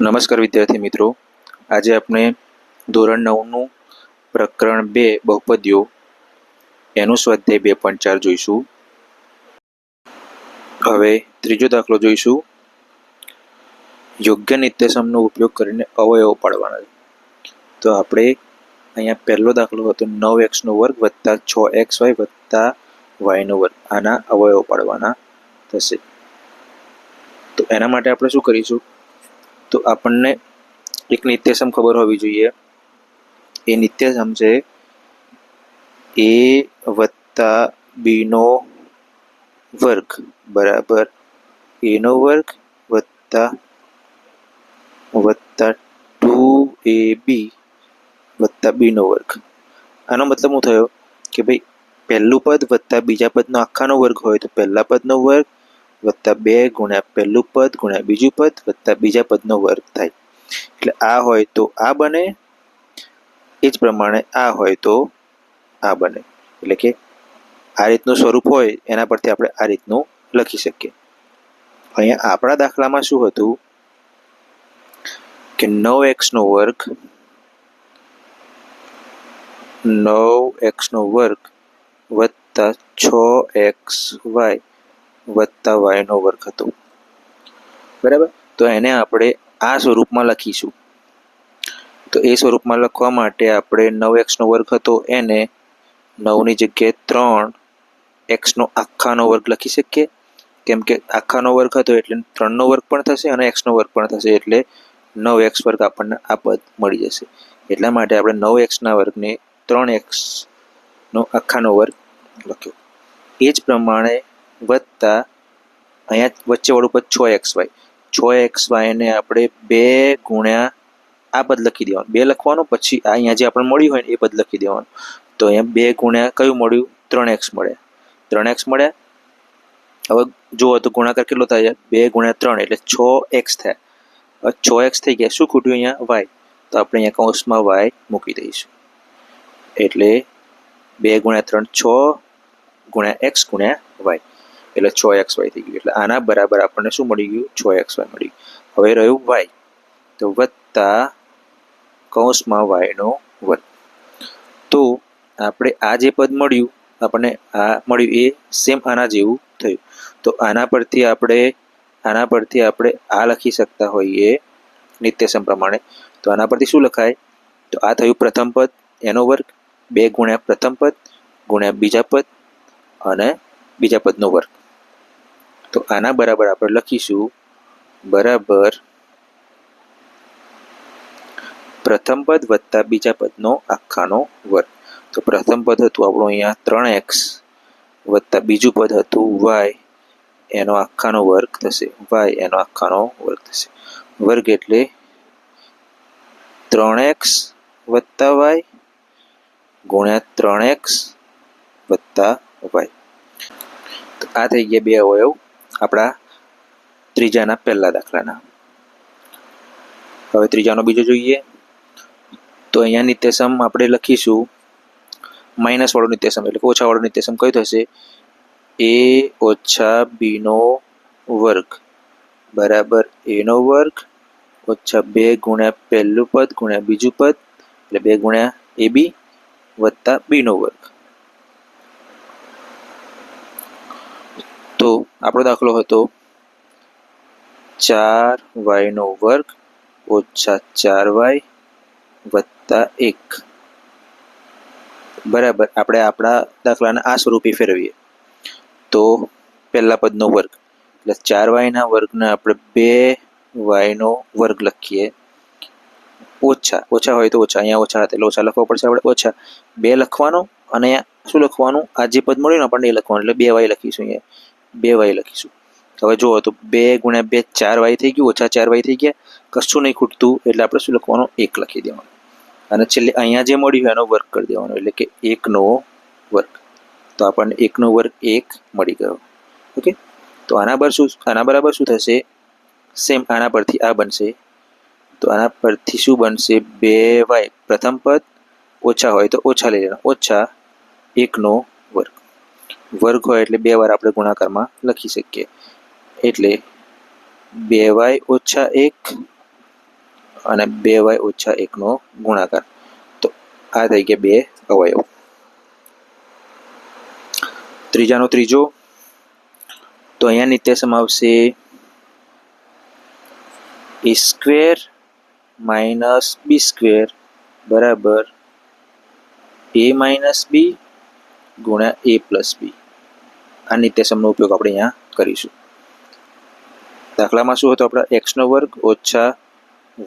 નમસ્કાર વિદ્યાર્થી મિત્રો. આજે આપણે ધોરણ નવનું પ્રકરણ બે બહુપદીઓ, એનું સ્વાધ્યાય બે પોઈન્ટ ચાર જોઈશું. હવે ત્રીજો દાખલો જોઈશું. યોગ્ય નિત્યસમનો ઉપયોગ કરીને અવયવો પાડવાના છે. તો આપણે અહીંયા પહેલો દાખલો હતો નવ એક્સનો વર્ગ વત્તા છ એક્સ વાય વત્તા વાયનો વર્ગ. આના અવયવો પાડવાના થશે. તો એના માટે આપણે શું કરીશું? તો આપણને એક નિત્યસમ ખબર હોવી જોઈએ. એ નિત્યસમ છે એ વત્તા બીનો વર્ગ. બરાબર? એનો વર્ગ વત્તા વત્તા ટુ એ બી વત્તા બીનો વર્ગ. આનો મતલબ હું થયો? કે ભાઈ, પહેલું પદ વત્તા બીજા પદનો આખાનો વર્ગ હોય તો પહેલા પદનો વર્ગ વત્તા બે ગુણ્યા પહેલું પદ ગુણ્યા બીજું પદ વત્તા બીજા પદનો વર્ગ થાય. એટલે આ હોય તો આ બને, એ જ પ્રમાણે આ હોય તો આ બને. એટલે કે આ રીતનું સ્વરૂપ હોય, એના પરથી આપણે આ રીતનું લખી શકીએ. અહીંયા આપણા દાખલામાં શું હતું કે નવ એક્સનો વર્ગ, નવ એક્સનો વર્ગ વત્તા છ એક્સ વાય. વત્તા વાયનો વર્ગ હતો. બરાબર? તો એને આપણે આ સ્વરૂપમાં લખીશું. તો એ સ્વરૂપમાં લખવા માટે આપણે નવ એક્સનો વર્ગ હતો, એને નવની જગ્યાએ ત્રણ એક્સનો આખાનો વર્ગ લખી શકીએ. કેમ કે આખાનો વર્ગ હતો એટલે ત્રણનો વર્ગ પણ થશે અને એક્સનો વર્ગ પણ થશે એટલે નવ એક્સ વર્ગ આપણને આ પદ મળી જશે. એટલા માટે આપણે નવ એક્સના વર્ગને ત્રણ એક્સનો આખાનો વર્ગ લખ્યો. એ જ પ્રમાણે વત્તા અહીંયા વચ્ચે વાળું પદ છ એક્સ વાય. છ એક્સ વાયને આપણે બે ગુણ્યા આ પદ લખી દેવાનું. બે લખવાનું, પછી આ અહીંયા જે આપણે મળ્યું હોય ને એ પદ લખી દેવાનું. તો અહીંયા બે ગુણ્યા કયું મળ્યું? ત્રણ એક્સ મળ્યા. ત્રણ એક્સ મળ્યા. હવે જુઓ તો ગુણાકાર કેટલો થાય બે ગુણ્યા ત્રણ, એટલે છ એક્સ થયા. છ એક્સ થઈ ગયા. શું ખૂટ્યું અહીંયા? વાય. તો આપણે અહીંયા કૌંસમાં વાય મૂકી દઈશું. એટલે બે ગુણ્યા ત્રણ, છ ગુણ્યા એક્સ ગુણ્યા વાય. એટલે છ એક્સ વાય થઈ ગયું. એટલે આના બરાબર આપણને શું મળી ગયું? છ એક્સ વાય મળી ગયું. હવે રહ્યું વાય. તો વત્તા કૌંસમાં વાયનો વર્ગ તો આપણે આ જે પદ મળ્યું, આપણને આ મળ્યું એ સેમ આના જેવું થયું. તો આના પરથી આપણે, આના પરથી આપણે આ લખી શકતા હોઈએ નિત્યસમ પ્રમાણે. તો આના પરથી શું લખાય? તો આ થયું પ્રથમ પદ, એનો વર્ગ, બે ગુણ્યા પ્રથમ પદ, ગુણ્યા બીજા પદ અને બીજા પદનો વર્ગ. તો આના બરાબર આપણે લખીશું બરાબર પ્રથમ પદ વત્તા બીજા પદનો આખાનો વર્ગ. તો પ્રથમ પદ હતું આપણું અહીંયા ત્રણ એક્સ વત્તા બીજું પદ હતું વાય, એનો આખાનો વર્ગ થશે. વાય, એનો આખાનો વર્ગ થશે. વર્ગ એટલે ત્રણ એક્સ વત્તા વાય ગુણ્યા ત્રણ એક્સ વત્તા વાય. તો આ થઈ ગયા બે અવયવ. આપણા ત્રીજાના પહેલા દાખલાના. હવે ત્રીજાનો બીજો જોઈએ. તો અહીંયા નિત્યસમ આપણે લખીશું. માઇનસ વાળો નિત્યસમ એટલે કે ઓછા વાળો નિત્યસમ કયો થશે? એ ઓછા બીનો વર્ગ. બરાબર, એનો વર્ગ ઓછા બે ગુણ્યા પહેલું પદ ગુણ્યા બીજું પદ એટલે બે ગુણ્યા એ બી વત્તા બીનો વર્ગ. તો આપણો દાખલો હતો ચાર વાયનો વર્ગ ઓછા ચાર વાય વત્તા એક. બરાબર, આપણે આપણા દાખલાને આ સ્વરૂપે ફેરવીએ. તો પહેલા પદનો વર્ગ, એટલે ચાર વાયના વર્ગને આપણે બે વાયનો વર્ગ લખીએ. ઓછા ઓછા હોય તો ઓછા, અહીંયા ઓછા એટલે ઓછા લખવા પડશે આપણે ઓછા. બે લખવાનો અને શું લખવાનું? આ જે પદ મળ્યું ને આપણને એ લખવાનું, એટલે બે વાય લખીશું અહીંયા. બે વાય લખીશું. હવે જુઓ, તો બે ગુણ્યા બે ચાર વાય થઈ ગયું, ઓછા ચાર વાય થઈ ગયા. કશું નહીં ખૂટતું, એટલે આપણે શું લખવાનું? એક લખી દેવાનું. અને છેલ્લે અહીંયા જે મળ્યું એનો વર્ક કરી દેવાનો, એટલે કે એકનો વર્ગ. તો આપણને એકનો વર્ગ એક મળી ગયો. ઓકે? તો આના પર શું, આના બરાબર શું થશે? સેમ આના પરથી આ બનશે. તો આના પરથી શું બનશે? બે વાય. પ્રથમ પદ ઓછા હોય તો ઓછા લઈ લેવાના. ઓછા એકનો વર્ગ હોય એટલે બે વાર આપણે ગુણાકારમાં લખી શકીએ. એટલે બે વાય ઓછા એક અને બે વાય ઓછા એકનો ગુણાકાર. તો આ થઈ ગયા બે અવયવ. ત્રીજાનો ત્રીજો. તો અહીંયા નિત્યસમ આવશે a square minus b square બરાબર એ માઇનસ બી ગુણ્યા એ પ્લસ બી આ નિત્યસમનો ઉપયોગ આપણે અહીંયા કરીશું. દાખલામાં શું હતું આપણે એક્સનો વર્ગ ઓછા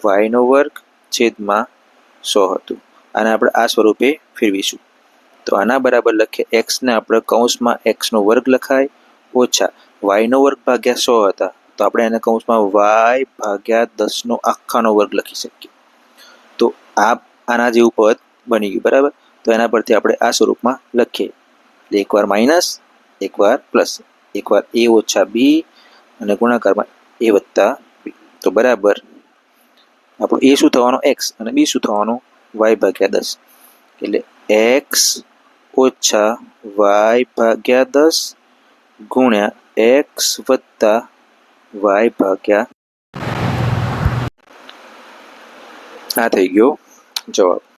વાયનો વર્ગ છેદમાં સો હતું. આને આપણે આ સ્વરૂપે ફેરવીશું. તો આના બરાબર લખીએ એક્સને આપણે કૌંસમાં એક્સનો વર્ગ લખાય ઓછા વાયનો વર્ગ ભાગ્યા સો હતા. તો આપણે એને કૌંસમાં વાય ભાગ્યા દસનો આખાનો વર્ગ લખી શકીએ. તો આ આના જેવું પદ બની ગયું, બરાબર? તો એના પરથી આપણે આ સ્વરૂપમાં લખીએ. એટલે એકવાર માઇનસ એકવાર પ્લસ એકવાર એ ઓછા બી અને ગુણાકારમાં એ વત્તા બી તો બરાબર આપણું એ શું થવાનું? એક્સ અને બી શું થવાનું? વાય ભાગ્યા દસ. એટલે એક્સ ઓછા વાય ભાગ્યા દસ ગુણ્યા એક્સ વત્તા વાય ભાગ્યા. આ થઈ ગયો જવાબ.